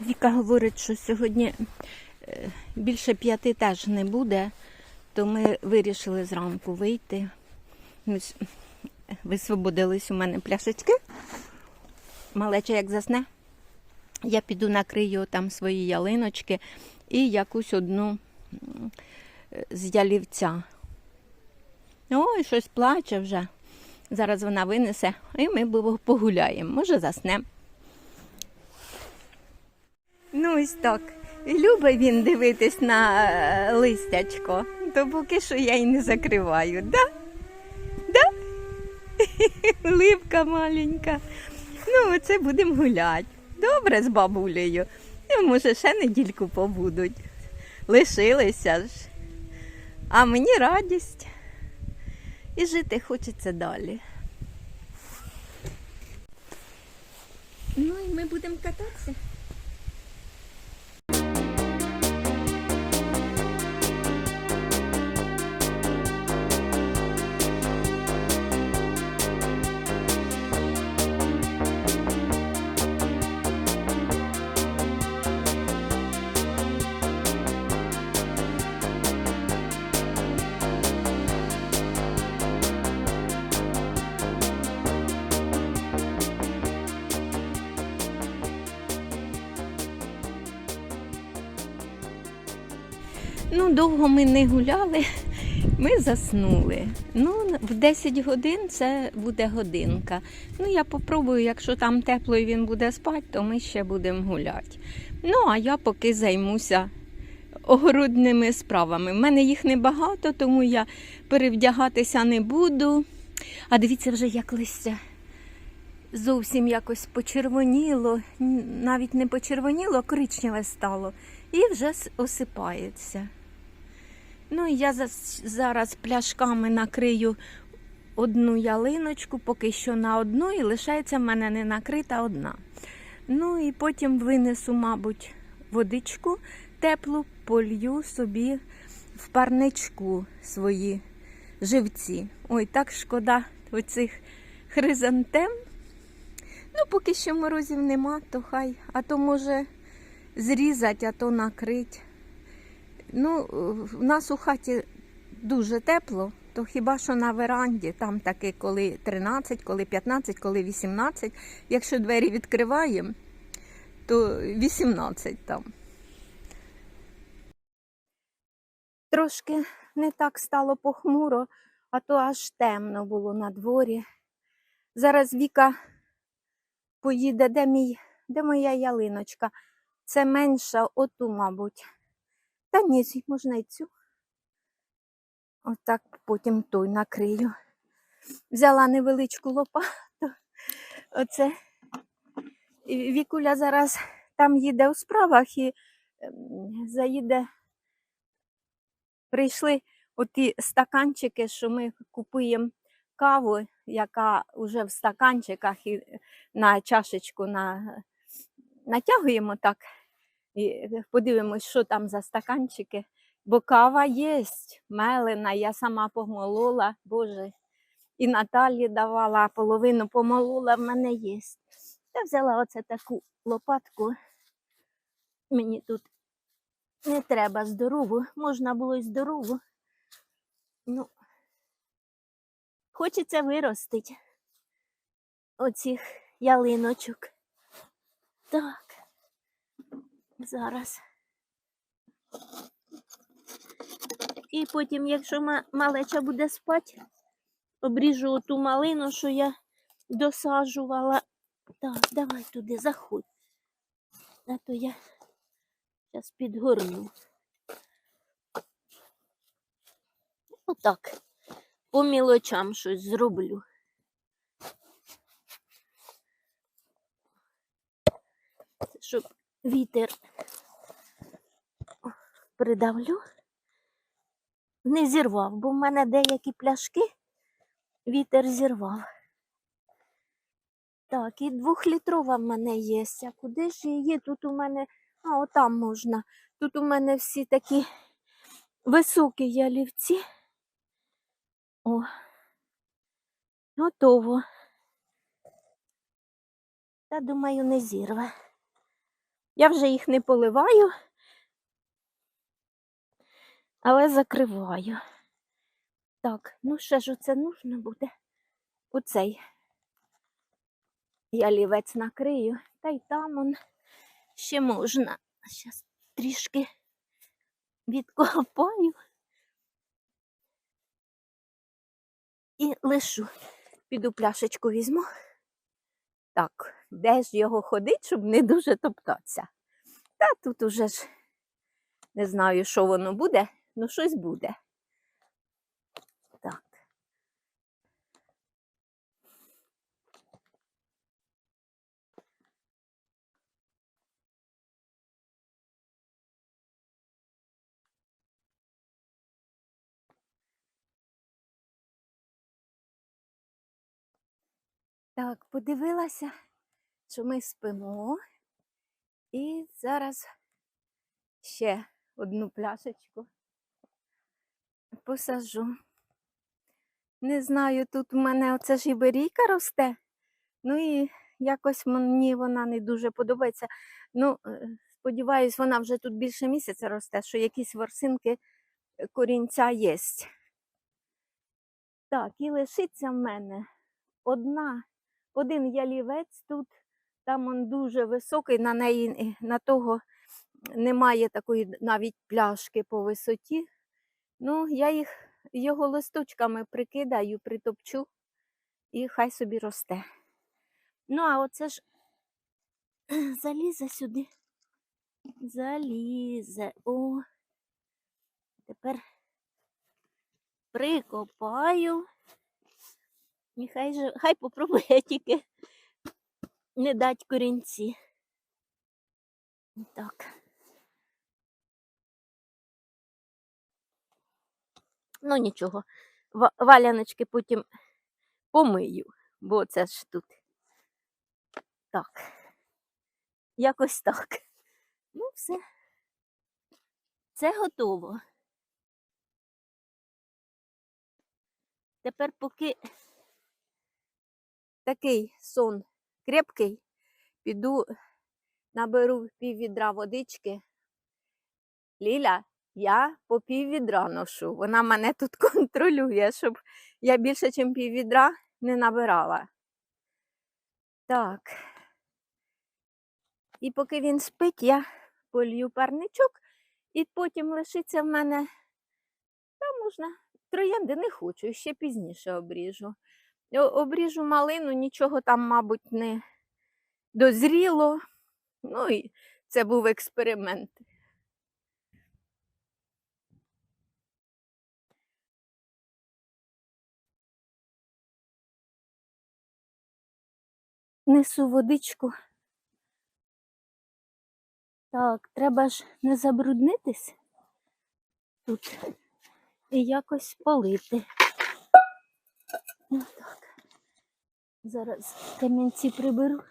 Віка говорить, що сьогодні е, більше п'яти теж не буде, то ми вирішили зранку вийти. Висвободились у мене пляшечки. Малеча як засне, я піду накрию там свої ялиночки і якусь одну з ялівця. Ой, щось плаче вже. Зараз вона винесе, і ми погуляємо. Може, заснемо. Ну, ось так. Любить він дивитись на е, листячко, то поки що я й не закриваю, да? Да? Липка маленька. Ну, оце будемо гуляти. Добре з бабулею. Ну, може, ще недільку побудуть. Лишилися ж. А мені радість. І жити хочеться далі. Ну і ми будемо кататися. Ну, довго ми не гуляли, ми заснули. Ну, в 10 годин це буде годинка. Ну, я попробую, якщо там тепло і він буде спати, то ми ще будемо гуляти. Ну, а я поки займуся огородними справами. У мене їх небагато, тому я перевдягатися не буду. А дивіться вже, як листя зовсім якось почервоніло, навіть не почервоніло, а коричневе стало. І вже осипається. Ну, і я зараз пляшками накрию одну ялиночку, поки що на одну, і лишається в мене не накрита одна. Ну і потім винесу, мабуть, водичку теплу, полью собі в парничку свої живці. Ой, так шкода оцих хризантем. Ну, поки що морозів нема, то хай, а то може зрізати, а то накрить. Ну, в нас у хаті дуже тепло, то хіба що на веранді, там таки коли 13, коли 15, коли 18. Якщо двері відкриваємо, то 18 там. Трошки не так стало похмуро, а то аж темно було на дворі. Зараз Віка поїде, де мій, де моя ялиночка? Це менша, оту, мабуть. Та ні, можна і цю. Отак потім той накрию. Взяла невеличку лопату. Оце. Вікуля зараз там їде у справах і ем, заїде. Прийшли оті стаканчики, що ми купуємо каву, яка вже в стаканчиках і на чашечку на... натягуємо так. І подивимось, що там за стаканчики. Бо кава є, мелена, я сама помолола, Боже. І Наталі давала, половину помолола, в мене є. Я взяла оце таку лопатку. Мені тут не треба здорову, можна було й здорову. Ну, хочеться виростити оцих ялиночок. Так. Зараз. І потім, якщо малеча буде спати, обріжу оту малину, що я досаджувала. Так, давай туди, заходь. А то я зараз підгорну. Отак. По мілочам щось зроблю. Щоб вітер придавлю, не зірвав, бо в мене деякі пляшки вітер зірвав. Так, і двохлітрова в мене є. Куди ж її? Тут у мене, а отам можна. Тут у мене всі такі високі ялівці. О, готово. Та думаю, не зірве. Я вже їх не поливаю, але закриваю. Так, ну ще ж оце нужно буде. Оцей я лівець накрию, та й там он ще можна. Зараз трішки відкопаю і лишу. Піду пляшечку візьму. Так, де ж його ходить, щоб не дуже топтатися? Та тут уже ж не знаю, що воно буде, ну щось буде. Так. Так, подивилася, що ми спимо. І зараз ще одну пляшечку посажу. Не знаю, тут у мене оце ж іберійка росте. Ну і якось мені вона не дуже подобається. Ну, е, сподіваюсь, вона вже тут більше місяця росте, що якісь ворсинки е, корінця є. Так, і лишиться в мене одна, один ялівець тут, там він дуже високий, на неї е, на того немає такої навіть пляшки по висоті. Ну, я їх його листочками прикидаю, притопчу і хай собі росте. Ну, а оце ж залізе сюди. Залізе. О. Тепер прикопаю. І хай, же, хай попробує тільки не дать корінці. Так. Ну нічого, валяночки потім помию, бо це ж тут. Так. Якось так. Ну, все. Це готово. Тепер поки такий сон крепкий, піду наберу пів відра водички. Ліля, я по пів ношу. Вона мене тут контролює, щоб я більше, ніж пів відра не набирала. Так. І поки він спить, я полью парничок, і потім лишиться в мене. Та можна. Троянди не хочу, ще пізніше обріжу. Обріжу малину, нічого там, мабуть, не дозріло. Ну і це був експеримент. Несу водичку. Так, треба ж не забруднитись тут і якось полити. Отак. Зараз камінці приберу.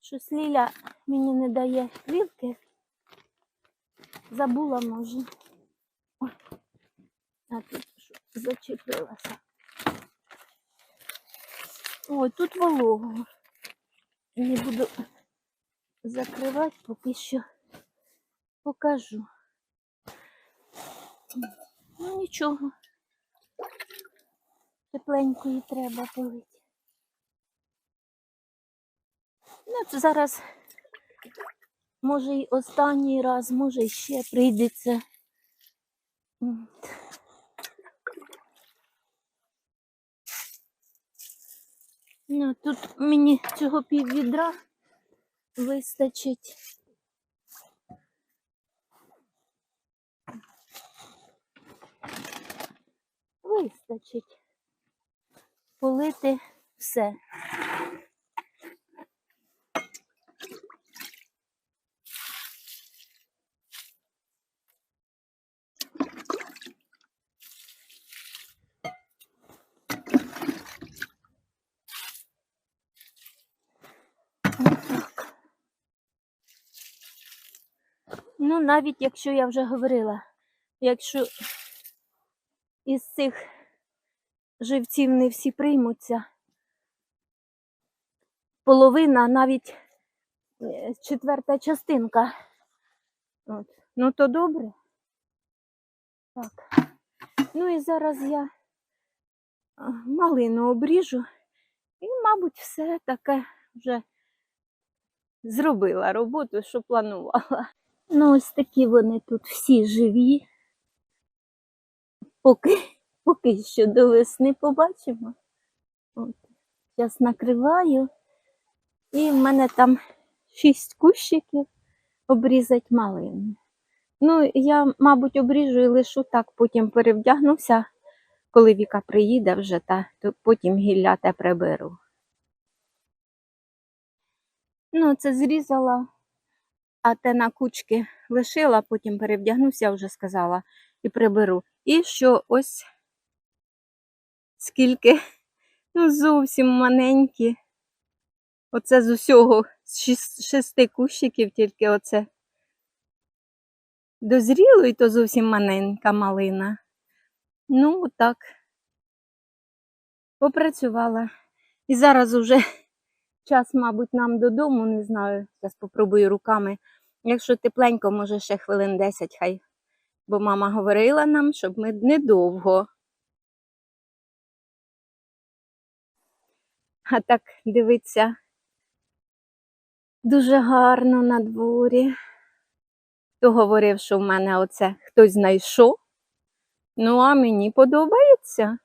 Щось Ліля мені не дає вілки. Забула, може. Ой, а тут зачепилася. Ой, тут волого. Не буду закривати, поки що покажу. Ну нічого. Тепленької треба полити. Ну, це зараз, може, і останній раз, може, і ще прийдеться. Ну, тут мені цього піввідра вистачить. Вистачить полити все. Ну, навіть якщо я вже говорила, якщо із цих живців не всі приймуться, половина, навіть е, четверта частинка. От. Ну то добре. Так. Ну і зараз я малину обріжу і, мабуть, все таке вже зробила роботу, що планувала. Ну, ось такі вони тут всі живі. Поки, поки що до весни побачимо. От. Зараз накриваю. І в мене там шість кущиків обрізать малини. Ну, я, мабуть, обріжу і лишу так, потім перевдягнуся, коли Віка приїде вже, та то потім гілля те приберу. Ну, це зрізала, а те на кучки лишила, потім перевдягнуся, вже сказала, і приберу. І що ось скільки, ну, зовсім маленькі. Оце з усього з шести кущиків, тільки оце дозріло, і то зовсім маленька малина. Ну, так. Попрацювала. І зараз уже час, мабуть, нам додому, не знаю. Зараз попробую руками. Якщо тепленько, може ще хвилин 10 хай. Бо мама говорила нам, щоб ми недовго. А так дивиться дуже гарно на дворі. Хто говорив, що в мене оце хтось знайшов. Ну, а мені подобається.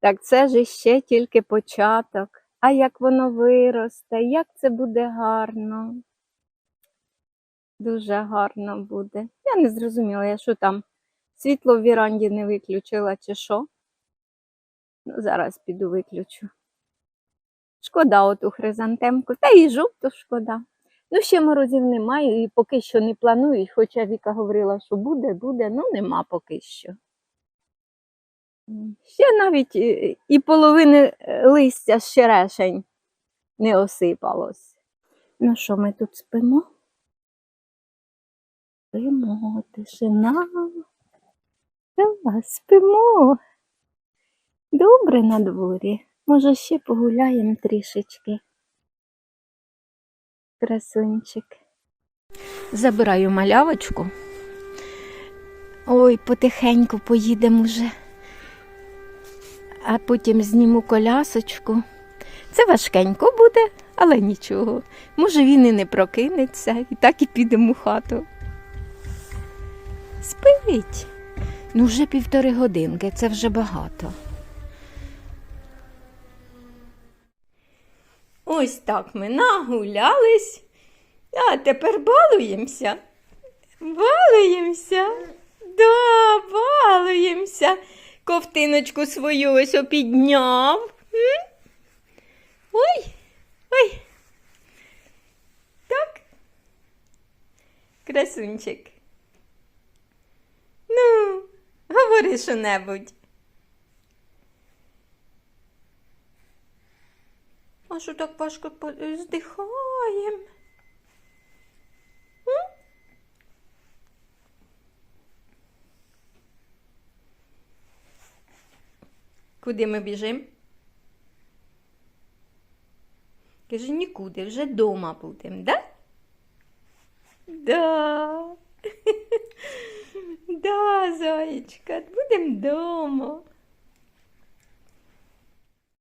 Так це ж ще тільки початок. А як воно виросте, як це буде гарно. Дуже гарно буде. Я не зрозуміла, я що там світло в віранді не виключила чи що. Ну, зараз піду виключу. Шкода оту хризантемку. Та і жовту шкода. Ну, ще морозів немає і поки що не планують, хоча Віка говорила, що буде, буде, ну нема поки що. Ще навіть і, половини е, листя з черешень не осипалось. Ну що, ми тут спимо? Спимо, тишина. Та, спимо. Добре на дворі. Може, ще погуляємо трішечки. Красунчик. Забираю малявочку. Ой, потихеньку поїдемо вже. А потім зніму колясочку. Це важкенько буде, але нічого. Може, він і не прокинеться, і так і підемо у хату. Спить. Ну, вже півтори годинки, це вже багато. Ось так ми нагулялись, а тепер балуємося. Балуємося. Да, балуємося. Ковтиночку свою ось опідняв. М? Ой, ой. Так. Красунчик. Говори що-небудь. А що так важко здихаєм? Куди ми біжимо? Каже, нікуди, вже дома будемо, да? Да. Да, зайчка, будемо дома.